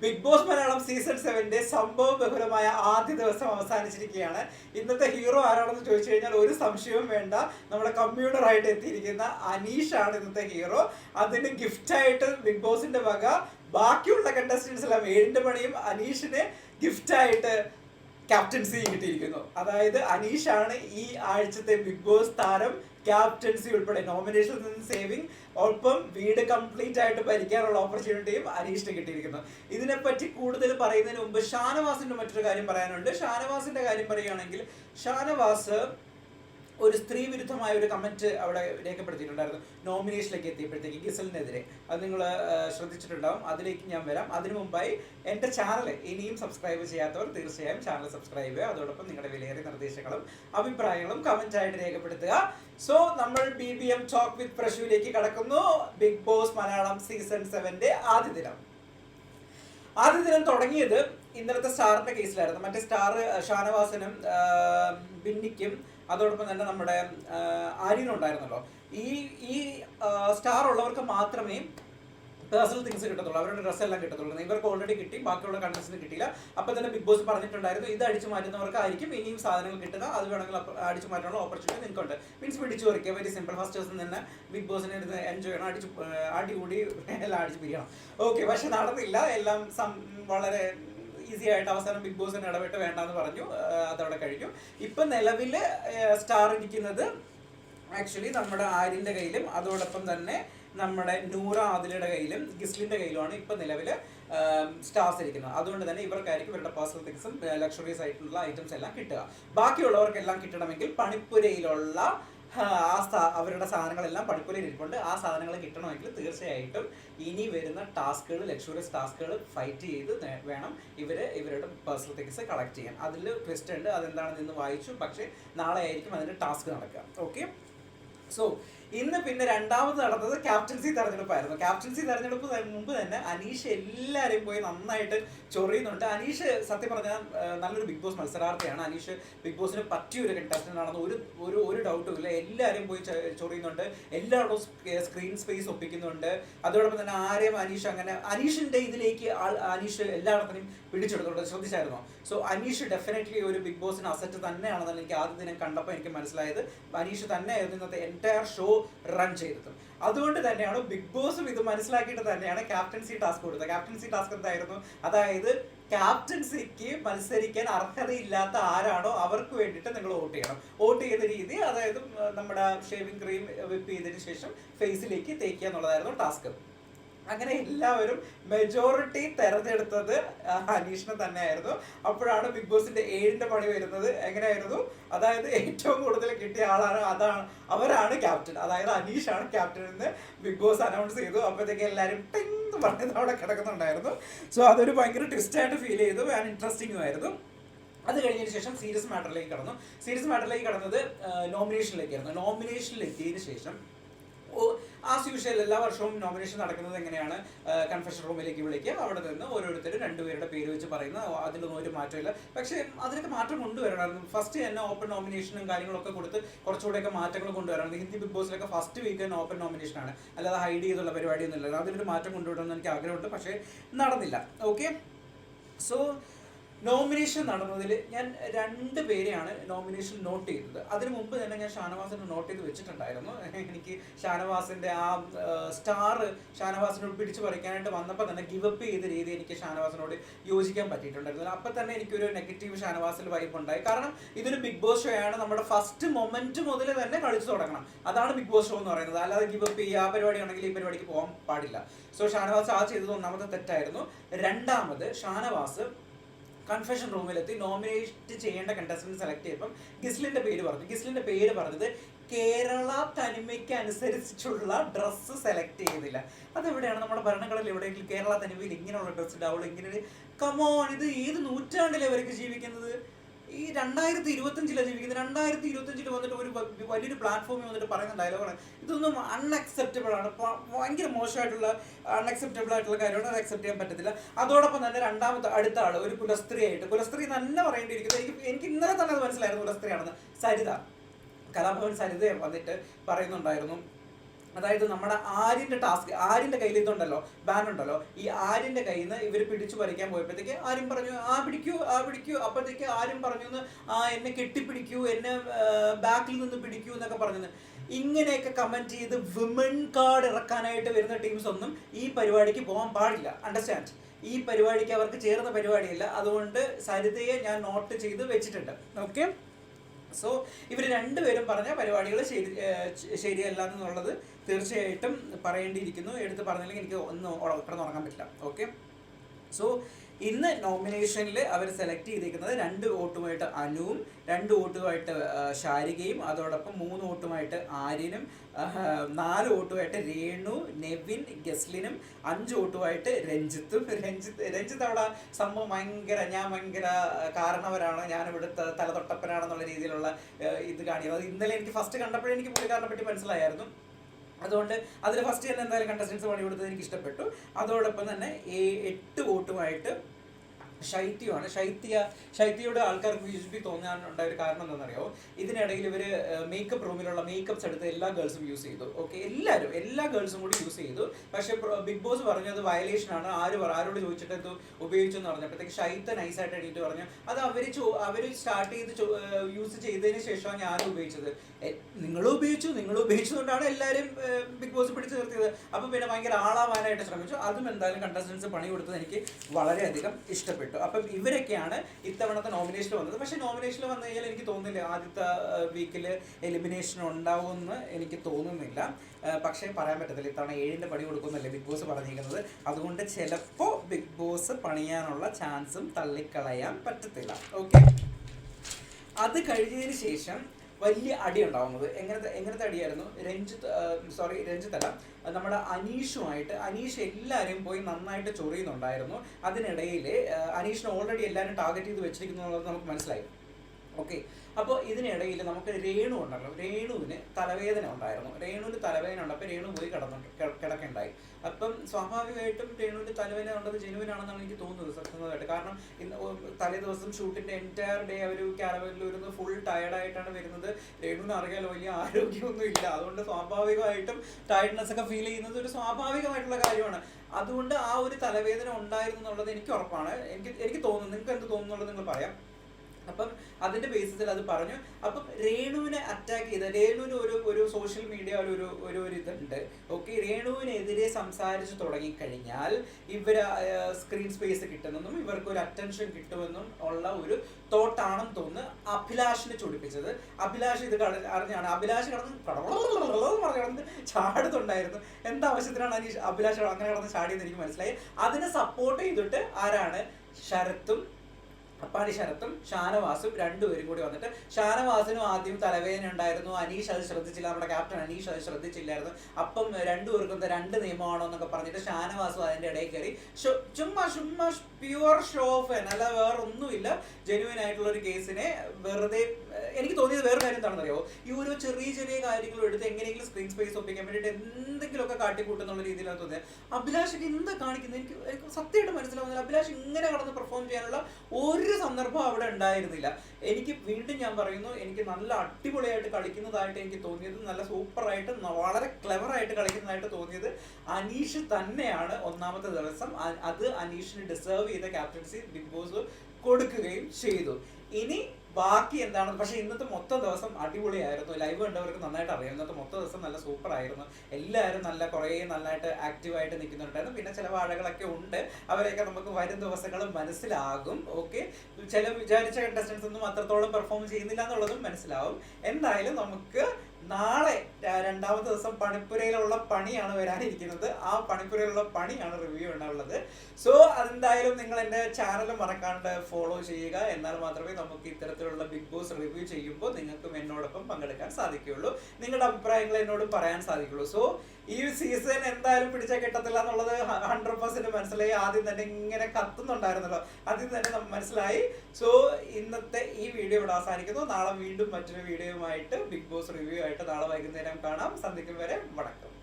Big Boss Malayalam season സെവന്റെ സംഭവ ബഹുലമായ ആദ്യ ദിവസം അവസാനിച്ചിരിക്കുകയാണ്. ഇന്നത്തെ ഹീറോ ആരാണെന്ന് ചോദിച്ചു കഴിഞ്ഞാൽ ഒരു സംശയവും വേണ്ട. നമ്മുടെ കമ്പ്യൂട്ടറായിട്ട് എത്തിയിരിക്കുന്ന ആണ് ഇന്നത്തെ ഹീറോ. അതിന് ഗിഫ്റ്റായിട്ട് ബിഗ് ബോസിന്റെ വക ബാക്കിയുള്ള കണ്ടസ്റ്റൻസ് എല്ലാം ഏഴിന്റെ പണിയും അനീഷിന് ഗിഫ്റ്റായിട്ട് ക്യാപ്റ്റൻസി കിട്ടിയിരിക്കുന്നു. അതായത് അനീഷാണ് ഈ ആഴ്ചത്തെ ബിഗ് ബോസ് താരം ക്യാപ്റ്റൻസി ഉൾപ്പെടെ നോമിനേഷനിൽ നിന്ന് സേവിങ് ഒപ്പം വീട് കംപ്ലീറ്റ് ആയിട്ട് ഭരിക്കാനുള്ള ഓപ്പർച്യൂണിറ്റിയും അനീഷിന് കിട്ടിയിരിക്കുന്നു. ഇതിനെപ്പറ്റി കൂടുതൽ പറയുന്നതിന് മുമ്പ് ഷാനവാസിന്റെ മറ്റൊരു കാര്യം പറയാനുണ്ട്. ഷാനവാസിന്റെ കാര്യം പറയുകയാണെങ്കിൽ ഷാനവാസ് ഒരു സ്ത്രീ വിരുദ്ധമായ ഒരു കമന്റ് അവിടെ രേഖപ്പെടുത്തിയിട്ടുണ്ടായിരുന്നു. നോമിനേഷനിലേക്ക് എത്തിയപ്പോഴത്തേക്ക് ഗിസലിനെതിരെ. അത് നിങ്ങൾ ശ്രദ്ധിച്ചിട്ടുണ്ടാവും. അതിലേക്ക് ഞാൻ വരാം. അതിനു മുമ്പായി എന്റെ ചാനൽ ഇനിയും സബ്സ്ക്രൈബ് ചെയ്യാത്തവർ തീർച്ചയായും ചാനൽ സബ്സ്ക്രൈബ് ചെയ്യുക. അതോടൊപ്പം നിങ്ങളുടെ വിലയേറിയ നിർദ്ദേശങ്ങളും അഭിപ്രായങ്ങളും കമന്റ് ആയിട്ട് രേഖപ്പെടുത്തുക. സോ നമ്മൾ B B M talk with പ്രശുവിലേക്ക് കടക്കുന്നു. ബിഗ് ബോസ് മലയാളം സീസൺ സെവന്റെ ആദ്യ ദിനം. ആദ്യ ദിനം തുടങ്ങിയത് ഇന്നലത്തെ സ്റ്റാറിന്റെ കേസിലായിരുന്നു മറ്റേ സ്റ്റാർ ഷാനവാസനും ബിന്നിക്കും അതോടൊപ്പം തന്നെ നമ്മുടെ ആ, ആര്യനും ഉണ്ടായിരുന്നല്ലോ. ഈ ഈ സ്റ്റാർ ഉള്ളവർക്ക് മാത്രമേ പേഴ്സണൽ തിങ്സ് കിട്ടത്തുള്ളൂ. അവരുടെ ഡ്രസ്സ് എല്ലാം കിട്ടത്തുള്ളൂ. ഇവർക്ക് ഓൾറെഡി കിട്ടി. ബാക്കിയുള്ള കണ്ടൻസിന് കിട്ടിയില്ല. അപ്പൊ തന്നെ ബിഗ് ബോസ് പറഞ്ഞിട്ടുണ്ടായിരുന്നു ഇത് അടിച്ചു മാറ്റുന്നവർക്കായിരിക്കും ഇനിയും സാധനങ്ങൾ കിട്ടുക അത് വേണമെങ്കിൽ അടിച്ചു മാറ്റാനുള്ള ഓപ്പർച്യൂണിറ്റി നിങ്ങൾക്കുണ്ട്. മീൻസ് പിടിച്ചു പറിക്കുക. വെരി സിമ്പിൾ ഫസ്റ്റ് ദിവസം തന്നെ ബിഗ് ബോസിനെ ഇരുന്ന് എൻജോയ് ചെയ്യണം. അടിച്ചു അടികൂടി എല്ലാം അടിച്ചു പിരിയണം. ഓക്കെ പക്ഷെ നടന്നില്ല. എല്ലാം വളരെ ഈസി ആയിട്ട് അവസാനം ബിഗ് ബോസിന് ഇടപെട്ട് വേണ്ടെന്ന് പറഞ്ഞു. അതവിടെ കഴിഞ്ഞു. ഇപ്പൊ നിലവിൽ സ്റ്റാർ ഇരിക്കുന്നത് ആക്ച്വലി നമ്മുടെ ആര്യന്റെ കയ്യിലും അതോടൊപ്പം തന്നെ നമ്മുടെ നൂറ ആദിലയുടെ കയ്യിലും ഗിസ്ലിന്റെ കയ്യിലുമാണ് ഇപ്പൊ നിലവിൽ സ്റ്റാർസ് ഇരിക്കുന്നത്. അതുകൊണ്ട് തന്നെ ഇവർക്കായിരിക്കും ഇവരുടെ പേഴ്സണൽ തിങ്സും ലക്ഷറീസ് ആയിട്ടുള്ള ഐറ്റംസ് എല്ലാം കിട്ടുക. ബാക്കിയുള്ളവർക്കെല്ലാം കിട്ടണമെങ്കിൽ പണിപ്പുരയിലുള്ള ആ, അവരുടെ സാധനങ്ങളെല്ലാം പണിപ്പുരയിൽ ഇരിപ്പുണ്ട്. ആ സാധനങ്ങൾ കിട്ടണമെങ്കിൽ തീർച്ചയായിട്ടും ഇനി വരുന്ന ടാസ്കുകൾ ലക്ഷറിയസ് ടാസ്കുകൾ ഫൈറ്റ് ചെയ്ത് വേണം ഇവർ ഇവരുടെ പേഴ്സണൽ തിങ്സ് കളക്ട് ചെയ്യാൻ. അതിൽ ക്വസ്റ്റ് ഉണ്ട്. അതെന്താണെന്ന് ഇന്ന് വായിച്ചു. പക്ഷേ നാളെ ആയിരിക്കും അതിന്റെ ടാസ്ക് നടക്കുക. ഓക്കെ സോ ഇന്ന് പിന്നെ രണ്ടാമത് നടന്നത് ക്യാപ്റ്റൻസി തെരഞ്ഞെടുപ്പായിരുന്നു. ക്യാപ്റ്റൻസി തെരഞ്ഞെടുപ്പ് മുമ്പ് തന്നെ അനീഷ് എല്ലാവരെയും പോയി നന്നായിട്ട് ചൊറിയുന്നുണ്ട്. അനീഷ് സത്യം പറഞ്ഞാൽ നല്ലൊരു ബിഗ് ബോസ് മത്സരാർത്ഥിയാണ്. അനീഷ് ബിഗ് ബോസിന് പറ്റിയ ഒരു കണ്ടസ്റ്റന്റ് ആണെന്ന് ഒരു ഒരു ഒരു ഡൗട്ടും ഇല്ല. എല്ലാവരെയും പോയി ചൊറിയുന്നുണ്ട്. എല്ലാവരും സ്ക്രീൻ സ്പേസ് ഒപ്പിക്കുന്നുണ്ട്. അതോടൊപ്പം തന്നെ ആരെയും അനീഷ് അങ്ങനെ അനീഷിന്റെ ഇതിലേക്ക് അനീഷ് എല്ലായിടത്തിനും പിടിച്ചെടുക്കുന്നുണ്ട് ശ്രദ്ധിച്ചായിരുന്നു? സോ അനീഷ് ഡെഫിനറ്റ്ലി ഒരു ബിഗ് ബോസിന് അസറ്റ് തന്നെയാണെന്ന് എനിക്ക് ആദ്യ ദിനം കണ്ടപ്പോൾ എനിക്ക് മനസ്സിലായത്. അനീഷ് തന്നെയായിരുന്നു ഇന്നത്തെ എന്റയർ ഷോ റൺ ചെയ്തത് അതുകൊണ്ട് തന്നെയാണ് ബിഗ് ബോസും ഇത് മനസ്സിലാക്കിയിട്ട് തന്നെയാണ് ക്യാപ്റ്റൻസി ടാസ്ക് കൊടുത്തത്. ക്യാപ്റ്റൻസി ടാസ്ക് എന്തായിരുന്നു? അതായത് ക്യാപ്റ്റൻസിക്ക് മത്സരിക്കാൻ അർഹതയില്ലാത്ത ആരാണോ അവർക്ക് വേണ്ടിയിട്ട് നിങ്ങൾ വോട്ട് ചെയ്യണം. വോട്ട് ചെയ്ത രീതി അതായത് നമ്മുടെ ഷേവിംഗ് ക്രീം വിപ്പ് ചെയ്തതിന് ശേഷം ഫേസിലേക്ക് തേക്കുക എന്നുള്ളതായിരുന്നു ടാസ്ക് അങ്ങനെ എല്ലാവരും മെജോറിറ്റി തെരഞ്ഞെടുത്തത് അനീഷിനെ തന്നെയായിരുന്നു. അപ്പോഴാണ് ബിഗ് ബോസിന്റെ ഏഴിന്റെ പണി വരുന്നത്. എങ്ങനെയായിരുന്നു? അതായത് ഏറ്റവും കൂടുതൽ കിട്ടിയ ആളാണ് അതാണ് അവരാണ് ക്യാപ്റ്റൻ. അതായത് അനീഷാണ് ക്യാപ്റ്റൻ എന്ന് ബിഗ് ബോസ് അനൗൺസ് ചെയ്തു. അപ്പോഴത്തേക്ക് എല്ലാവരും ടിങ് എന്ന് പറഞ്ഞത് അവിടെ കിടക്കുന്നുണ്ടായിരുന്നു. സോ അതൊരു ഭയങ്കര ട്വിസ്റ്റായിട്ട് ഫീൽ ചെയ്തു ആൻഡ് ഇൻട്രസ്റ്റിംഗും ആയിരുന്നു. അത് കഴിഞ്ഞതിന് ശേഷം സീരിയസ് മാറ്ററിലേക്ക് കടന്നു. സീരിയസ് മാറ്ററിലേക്ക് കടന്നത് നോമിനേഷനിലേക്കായിരുന്നു നോമിനേഷനിൽ എത്തിയതിനു ശേഷം ആസ് യൂഷ്വൽ എല്ലാ വർഷവും നോമിനേഷൻ നടക്കുന്നത് എങ്ങനെയാണ്? കൺഫെഷൻ റൂമിലേക്ക് വിളിക്കുക. അവിടെ നിന്ന് ഓരോരുത്തരും രണ്ടുപേരുടെ പേര് വെച്ച് പറയുന്ന അതിലൊന്നും ഒരു മാറ്റമില്ല പക്ഷേ അതിനൊക്കെ മാറ്റം കൊണ്ടുവരണമായിരുന്നു ഫസ്റ്റ് തന്നെ ഓപ്പൺ നോമിനേഷനും കാര്യങ്ങളൊക്കെ കൊടുത്ത് കുറച്ചുകൂടെയൊക്കെ മാറ്റങ്ങൾ കൊണ്ടുവരണം. ഹിന്ദി ബിഗ് ബോസിലൊക്കെ ഫസ്റ്റ് വീക്ക് തന്നെ ഓപ്പൺ നോമിനേഷൻ ആണ്. അല്ലാതെ ഹൈഡ് ചെയ്തുള്ള പരിപാടിയൊന്നുമില്ല അതിനൊരു മാറ്റം കൊണ്ടുവരണമെന്ന് എനിക്ക് ആഗ്രഹമുണ്ട്. പക്ഷേ നടന്നില്ല. ഓക്കെ സോ നോമിനേഷൻ നടന്നതിൽ ഞാൻ രണ്ട് പേരെയാണ് നോമിനേഷൻ നോട്ട് ചെയ്തത്. അതിനു മുമ്പ് തന്നെ ഞാൻ ഷാനവാസിനെ നോട്ട് ചെയ്ത് വെച്ചിട്ടുണ്ടായിരുന്നു. എനിക്ക് ഷാനവാസിന്റെ ആ സ്റ്റാർ ഷാനവാസിനോട് പിടിച്ചു പറിക്കാനായിട്ട് വന്നപ്പോൾ തന്നെ ഗിവ് അപ്പ് ചെയ്ത രീതി എനിക്ക് ഷാനവാസിനോട് യോജിക്കാൻ പറ്റിയിട്ടുണ്ടായിരുന്നു. അപ്പം തന്നെ എനിക്കൊരു നെഗറ്റീവ് ഷാനവാസിൽ വൈബ് ഉണ്ടായി. കാരണം ഇതൊരു ബിഗ് ബോസ് ഷോ ആണ്. നമ്മുടെ ഫസ്റ്റ് മൊമെന്റ് മുതൽ തന്നെ കളിച്ചു തുടങ്ങണം. അതാണ് ബിഗ് ബോസ് ഷോ എന്ന് പറയുന്നത്. അല്ലാതെ ഗിവ് അപ്പ് ചെയ്യുക ആ പരിപാടി ആണെങ്കിൽ ഈ പരിപാടിക്ക് പോകാൻ പാടില്ല. സോ ഷാനവാസ് ആ ചെയ്തത് ഒന്നാമത്തെ തെറ്റായിരുന്നു. രണ്ടാമത് ഷാനവാസ് കൺഫെഷൻ റൂമിലെത്തി നോമിനേറ്റ് ചെയ്യേണ്ട കണ്ടസ്റ്റന്റ് സെലക്ട് ചെയ്തപ്പം ഗിസ്ലിന്റെ പേര് പറഞ്ഞു. ഗിസ്ലിന്റെ പേര് പറഞ്ഞത് കേരള തനിമയ്ക്ക് അനുസരിച്ചുള്ള ഡ്രസ്സ് സെലക്ട് ചെയ്തില്ല. അതെവിടെയാണ് നമ്മുടെ ഭരണഘടനയിൽ എവിടെയെങ്കിലും കേരള തനിമയിൽ ഇങ്ങനെയുള്ള ഡ്രസ്സ് ഉണ്ടാവുള്ളൂ ഇങ്ങനെ കമോൺ ഇത് ഏത് നൂറ്റാണ്ടിലെ അവർക്ക് ജീവിക്കുന്നത്? ഈ രണ്ടായിരത്തി ഇരുപത്തഞ്ചിലാണ് ജീവിക്കുന്നത്. രണ്ടായിരത്തി ഇരുപത്തഞ്ചിൽ വന്നിട്ട് ഒരു വലിയൊരു പ്ലാറ്റ്ഫോമിൽ വന്നിട്ട് പറയുന്ന ഡയലോഗാണ് ഇതൊന്നും അൺഅക്സെപ്റ്റബിൾ ആണ്. ഭയങ്കര മോശമായിട്ടുള്ള അൺഅക്സെപ്റ്റബിൾ ആയിട്ടുള്ള കാര്യമാണ്. അത് അക്സെപ്റ്റ് ചെയ്യാൻ പറ്റത്തില്ല. അതോടൊപ്പം തന്നെ രണ്ടാമത്തെ അടുത്ത ആൾ ഒരു കുലസ്ത്രീ ആയിട്ട് കുലസ്ത്രീ തന്നെ പറയേണ്ടിയിരിക്കുന്നത്. എനിക്ക് എനിക്ക് ഇന്നലെ തന്നെ അത് മനസ്സിലായിരുന്നു. കുലസ്ത്രീയാണെന്ന്. സരിത. കലാഭവൻ സരിതയെ വന്നിട്ട് പറയുന്നുണ്ടായിരുന്നു. അതായത് നമ്മുടെ ആര്യന്റെ ടാസ്ക് ആര്യന്റെ കയ്യിൽ ഇതുണ്ടല്ലോ ബാൻ ഉണ്ടല്ലോ. ഈ ആര്യന്റെ കയ്യിൽ നിന്ന് ഇവർ പിടിച്ചു പറിക്കാൻ പോയപ്പോഴത്തേക്ക് ആരും പറഞ്ഞു ആ പിടിക്കൂ ആ പിടിക്കൂ. അപ്പോഴത്തേക്ക് ആരും പറഞ്ഞു ആ എന്നെ കെട്ടിപ്പിടിക്കൂ എന്നെ ബാക്കിൽ നിന്ന് പിടിക്കൂ എന്നൊക്കെ പറഞ്ഞു ഇങ്ങനെയൊക്കെ കമന്റ് ചെയ്ത് വിമൺ കാർഡ് ഇറക്കാനായിട്ട് വരുന്ന ടീംസ് ഒന്നും ഈ പരിപാടിക്ക് പോകാൻ പാടില്ല. അണ്ടർസ്റ്റാൻഡ് ഈ പരിപാടിക്ക് അവർക്ക് ചേർന്ന പരിപാടിയല്ല. അതുകൊണ്ട് സരിതയെ ഞാൻ നോട്ട് ചെയ്ത് വെച്ചിട്ടുണ്ട്. ഓക്കെ സോ ഇവർ രണ്ടുപേരും പറഞ്ഞ പരിപാടികൾ ശരി ശരിയല്ല എന്നുള്ളത് തീർച്ചയായിട്ടും പറയേണ്ടിയിരിക്കുന്നു. എടുത്ത് പറഞ്ഞില്ലെങ്കിൽ എനിക്ക് ഒന്ന് കിടന്ന് ഉറങ്ങാൻ പറ്റില്ല. ഓക്കെ സോ ഇന്ന് നോമിനേഷനിൽ അവർ സെലക്ട് ചെയ്തിരിക്കുന്നത് രണ്ട് വോട്ടുമായിട്ട് അനുവും രണ്ട് വോട്ടുമായിട്ട് ഷാരികയും അതോടൊപ്പം മൂന്ന് വോട്ടുമായിട്ട് ആര്യനും നാല് വോട്ടുമായിട്ട് രേണു നെവിൻ ഗസ്ലിനും അഞ്ച് വോട്ടുമായിട്ട് രഞ്ജിത്തും. രഞ്ജിത്ത് രഞ്ജിത്ത് അവിടെ സംഭവം ഭയങ്കര ഞാൻ ഭയങ്കര കാരണവരാണ്. ഞാൻ ഇവിടുത്തെ തലതൊട്ടപ്പനാണെന്നുള്ള രീതിയിലുള്ള ഇത് കാണിക്കുന്നത്. ഇന്നലെ എനിക്ക് ഫസ്റ്റ് കണ്ടപ്പോഴേ എനിക്ക് പുള്ളിക്കാരനെ പറ്റി മനസ്സിലായിരുന്നു അതുകൊണ്ട് അതിൽ ഫസ്റ്റ് തന്നെ എന്തായാലും കണ്ടസ്റ്റൻസ് പണി കൊടുത്തത് എനിക്ക് ഇഷ്ടപ്പെട്ടു അതോടൊപ്പം തന്നെ ഈ എട്ട് വോട്ടുമായിട്ട് ശൈത്യമാണ്. ശൈത്യ ശൈത്യയുടെ ആൾക്കാർക്ക് പി തോന്നാൻ ഉണ്ടായ ഒരു കാരണം എന്താണെന്നറിയോ ഇതിനിടയിൽ ഇവർ മേക്കപ്പ് റൂമിലുള്ള മേക്കപ്പ്സ് എടുത്ത് എല്ലാ ഗേൾസും യൂസ് ചെയ്തു. ഓക്കെ എല്ലാവരും എല്ലാ ഗേൾസും കൂടി യൂസ് ചെയ്തു. പക്ഷേ ബിഗ് ബോസ് പറഞ്ഞത് വയലേഷൻ ആണ്. ആര് ആരോട് ചോദിച്ചിട്ട് ഇത് ഉപയോഗിച്ചു എന്ന് പറഞ്ഞപ്പോഴത്തേക്ക് ശൈത്യ നൈസായിട്ട് എണീറ്റ് പറഞ്ഞു. അത് അവർ അവർ സ്റ്റാർട്ട് ചെയ്ത് യൂസ് ചെയ്തതിന് ശേഷമാണ് ഞാൻ ഉപയോഗിച്ചത്. നിങ്ങളും ഉപയോഗിച്ചു നിങ്ങളും ഉപയോഗിച്ചതുകൊണ്ടാണ് എല്ലാവരും ബിഗ് ബോസ് പിടിച്ചു നിർത്തിയത്. അപ്പം പിന്നെ ഭയങ്കര ആളാവാനായിട്ട് ശ്രമിച്ചു. അതും എന്തായാലും കണ്ടസ്റ്റൻസ് പണി കൊടുത്തത് എനിക്ക് വളരെയധികം ഇഷ്ടപ്പെട്ടു. അപ്പം ഇവരൊക്കെയാണ് ഇത്തവണത്തെ നോമിനേഷൻ വന്നത്. പക്ഷേ നോമിനേഷൻ വന്നു കഴിഞ്ഞാൽ എനിക്ക് തോന്നുന്നില്ല ആദ്യത്തെ വീക്കിൽ എലിമിനേഷൻ ഉണ്ടാവുമെന്ന് എനിക്ക് തോന്നുന്നില്ല. പക്ഷേ പറയാൻ പറ്റത്തില്ല. ഇത്തവണ ഏഴിന്റെ പണി കൊടുക്കുമെന്നല്ലേ ബിഗ് ബോസ് പറഞ്ഞിരിക്കുന്നത്. അതുകൊണ്ട് ചിലപ്പോൾ ബിഗ് ബോസ് പണിയാനുള്ള ചാൻസും തള്ളിക്കളയാൻ പറ്റത്തില്ല. ഓക്കെ അത് കഴിഞ്ഞതിന് ശേഷം വലിയ അടി ഉണ്ടാവുന്നത്. എങ്ങനത്തെ എങ്ങനത്തെ അടിയായിരുന്നു? രഞ്ജിത്ത് സോറി രഞ്ജിത്ത് അല്ല നമ്മുടെ അനീഷുമായിട്ട് അനീഷ് എല്ലാവരെയും പോയി നന്നായിട്ട് ചൊറിയുന്നുണ്ടായിരുന്നു. അതിനിടയിൽ അനീഷിനെ ഓൾറെഡി എല്ലാവരും ടാർഗറ്റ് ചെയ്ത് വെച്ചിരിക്കുന്നു എന്നുള്ളത് നമുക്ക് മനസ്സിലായി. ഓക്കെ അപ്പോൾ ഇതിനിടയിൽ നമുക്ക് രേണു ഉണ്ടല്ലോ. രേണുവിന് തലവേദന ഉണ്ടായിരുന്നു. രേണുവിന് തലവേദന ഉണ്ടപ്പോൾ രേണു പോയി കിടന്നു കിടക്കുണ്ടായി. അപ്പം സ്വാഭാവികമായിട്ടും രേണുവിന്റെ തലവേദന ഉള്ളത് ജെനുവിനാണെന്നാണ് എനിക്ക് തോന്നുന്നത് സത്യസന്ധമായിട്ട്. കാരണം ഇന്ന് തലേ ദിവസം ഷൂട്ടിന്റെ എന്റയർ ഡേ അവർ ക്യാരവനിൽ വരുന്നത് ഫുൾ ടയർഡായിട്ടാണ് വരുന്നത്. രേണുവിന് അറിയാലോ വലിയ ആരോഗ്യമൊന്നും ഇല്ല അതുകൊണ്ട് സ്വാഭാവികമായിട്ടും ടയർഡ്നെസ് ഒക്കെ ഫീൽ ചെയ്യുന്നത് ഒരു സ്വാഭാവികമായിട്ടുള്ള കാര്യമാണ്. അതുകൊണ്ട് ആ ഒരു തലവേദന ഉണ്ടായിരുന്നു എന്നുള്ളത് എനിക്ക് ഉറപ്പാണ്. എനിക്ക് എനിക്ക് തോന്നുന്നു. നിങ്ങൾക്ക് എന്ത് തോന്നുന്നുള്ളത് നിങ്ങൾ പറയാം. അതിന്റെ ബേസിസിൽ അത് പറഞ്ഞു. അപ്പം രേണുവിനെ അറ്റാക്ക് ചെയ്ത രേണുവിന് ഒരു ഒരു സോഷ്യൽ മീഡിയ ഒരു ഒരു ഇതുണ്ട്. ഓക്കെ രേണുവിനെതിരെ സംസാരിച്ച് തുടങ്ങിക്കഴിഞ്ഞാൽ ഇവർ സ്ക്രീൻ സ്പേസ് കിട്ടുമെന്നും ഇവർക്ക് ഒരു അറ്റൻഷൻ കിട്ടുമെന്നും ഉള്ള ഒരു തോട്ടാണെന്ന് തോന്നുന്നു അഭിലാഷിനെ ചൊടിപ്പിച്ചത്. അഭിലാഷ് ഇത് അറിഞ്ഞാണ്. അഭിലാഷ് കടന്ന് പറഞ്ഞു കിടന്ന് ചാടുന്നുണ്ടായിരുന്നു എന്താ ആവശ്യത്തിനാണ് അഭിലാഷ് അങ്ങനെ കിടന്ന് ചാടിയെന്ന് എനിക്ക് മനസ്സിലായി അതിനെ സപ്പോർട്ട് ചെയ്തിട്ട് ആരാണ് ശരത്തും അപ്പാടി ശരത്തും ഷാനവാസും രണ്ടുപേരും കൂടി വന്നിട്ട് ഷാനവാസിനും ആദ്യം തലവേദന ഉണ്ടായിരുന്നു. അനീഷ് അത് ശ്രദ്ധിച്ചില്ല. നമ്മുടെ ക്യാപ്റ്റൻ അനീഷ് അത് ശ്രദ്ധിച്ചില്ലായിരുന്നു. അപ്പം രണ്ടുപേർക്കും രണ്ട് നിയമമാണോ എന്നൊക്കെ പറഞ്ഞിട്ട് ഷാനവാസും അതിന്റെ ഇടയിൽ കയറി. ചുമ്മാ ചുമ്മാ പ്യുവർ ഷോ ഓഫ് അല്ല വേറെ ഒന്നുമില്ല ജെനുവിൻ ആയിട്ടുള്ള ഒരു കേസിനെ വെറുതെ എനിക്ക് തോന്നിയത് വേറെ കാര്യം എന്താണെന്നറിയോ? ഈ ഒരു ചെറിയ ചെറിയ കാര്യങ്ങൾ എടുത്ത് എങ്ങനെയെങ്കിലും സ്ക്രീൻ സ്പേസ് ഒപ്പിക്കാൻ വേണ്ടിയിട്ട് എന്തെങ്കിലുമൊക്കെ കാട്ടിക്കൂട്ടുന്നുള്ള രീതിയിലാണ് തോന്നിയത് അഭിലാഷ് എന്താ കാണിക്കുന്നത് എനിക്ക് എനിക്ക് സത്യമായിട്ട് മനസ്സിലാവുന്നില്ല. അഭിലാഷ് ഇങ്ങനെ കടന്ന് പെർഫോം ചെയ്യാനുള്ള ഒരു സന്ദർഭം അവിടെ ഉണ്ടായിരുന്നില്ല. എനിക്ക് വീണ്ടും ഞാൻ പറയുന്നു എനിക്ക് നല്ല അടിപൊളിയായിട്ട് കളിക്കുന്നതായിട്ട് എനിക്ക് തോന്നിയത് നല്ല സൂപ്പറായിട്ട് വളരെ ക്ലെവറായിട്ട് കളിക്കുന്നതായിട്ട് തോന്നിയത് അനീഷ് തന്നെയാണ് ഒന്നാമത്തെ ദിവസം. അത് അനീഷിന് ഡിസേർവ് ചെയ്ത ക്യാപ്റ്റൻസി ബിഗ് ബോസ് കൊടുക്കുകയും ചെയ്തു. ഇനി ബാക്കി എന്താണ്? പക്ഷെ ഇന്നത്തെ മൊത്തം ദിവസം അടിപൊളിയായിരുന്നു. ലൈവ് കണ്ടവർക്ക് നന്നായിട്ട് അറിയാം. ഇന്നത്തെ മൊത്തം ദിവസം നല്ല സൂപ്പർ ആയിരുന്നു. എല്ലാവരും നല്ല കുറേ നല്ലതായിട്ട് ആക്റ്റീവായിട്ട് നിൽക്കുന്നുണ്ടായിരുന്നു. പിന്നെ ചില വാഴകളൊക്കെ ഉണ്ട്. അവരെയൊക്കെ നമുക്ക് വരും ദിവസങ്ങൾ മനസ്സിലാകും. ഓക്കെ ചില വിചാരിച്ച കണ്ടസ്റ്റൻസ് ഒന്നും അത്രത്തോളം പെർഫോം ചെയ്യുന്നില്ല എന്നുള്ളതും മനസ്സിലാവും. എന്തായാലും നമുക്ക് നാളെ രണ്ടാമത്തെ ദിവസം പണിപ്പുരയിലുള്ള പണിയാണ് വരാനിരിക്കുന്നത്. ആ പണിപ്പുരയിലുള്ള പണിയാണ് റിവ്യൂ ഉണ്ടാവുള്ളത് സോ അതെന്തായാലും നിങ്ങൾ എന്റെ ചാനൽ മറക്കാണ്ട് ഫോളോ ചെയ്യുക. എന്നാൽ മാത്രമേ നമുക്ക് ഇത്തരത്തിലുള്ള ബിഗ് ബോസ് റിവ്യൂ ചെയ്യുമ്പോൾ നിങ്ങൾക്കും എന്നോടൊപ്പം പങ്കെടുക്കാൻ സാധിക്കുകയുള്ളൂ. നിങ്ങളുടെ അഭിപ്രായങ്ങൾ എന്നോട് പറയാൻ സാധിക്കുള്ളൂ സോ ഈ സീസൺ എന്തായാലും പിടിച്ചാൽ കിട്ടത്തില്ല എന്നുള്ളത് ഹൺഡ്രഡ് പെർസെന്റ് മനസ്സിലായി. ആദ്യം തന്നെ ഇങ്ങനെ കത്തുന്നുണ്ടായിരുന്നല്ലോ. ആദ്യം തന്നെ നമ്മൾ മനസ്സിലായി. സോ ഇന്നത്തെ ഈ വീഡിയോ ഇവിടെ അവസാനിക്കുന്നു. നാളെ വീണ്ടും മറ്റൊരു വീഡിയോയുമായിട്ട് ബിഗ് ബോസ് റിവ്യൂ ആയിട്ട് നാളെ വൈകുന്നേരം കാണാം. സന്ധിക്കും വരെ വണക്കം.